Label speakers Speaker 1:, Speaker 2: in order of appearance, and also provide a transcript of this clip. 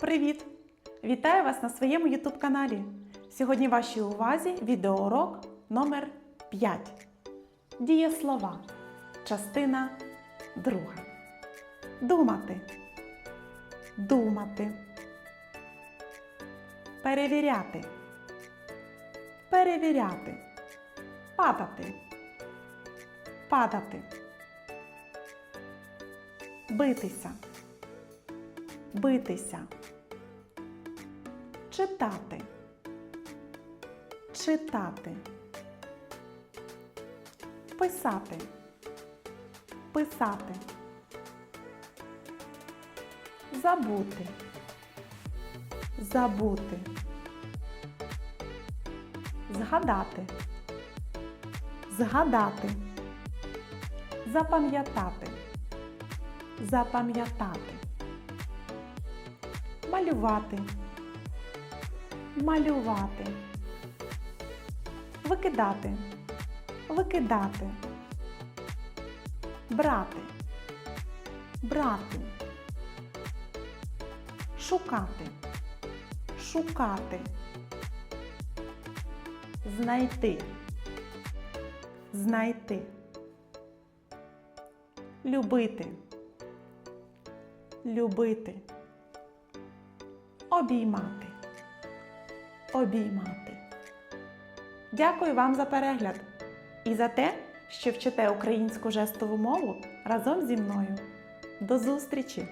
Speaker 1: Привіт! Вітаю вас на своєму YouTube каналі. Сьогодні вашій увазі відеоурок номер 5. Дієслова. Частина 2. Думати. Думати. Перевіряти. Перевіряти. Падати. Падати. Битися. Битися. Читати. Читати. Писати. Писати. Забути. Забути. Згадати. Згадати. Запам'ятати. Запам'ятати. Малювати. Малювати. Викидати. Викидати. Брати. Брати. Шукати. Шукати. Знайти. Знайти. Любити. Любити. Обіймати. Обіймати. Дякую вам за перегляд і за те, що вчите українську жестову мову разом зі мною. До зустрічі!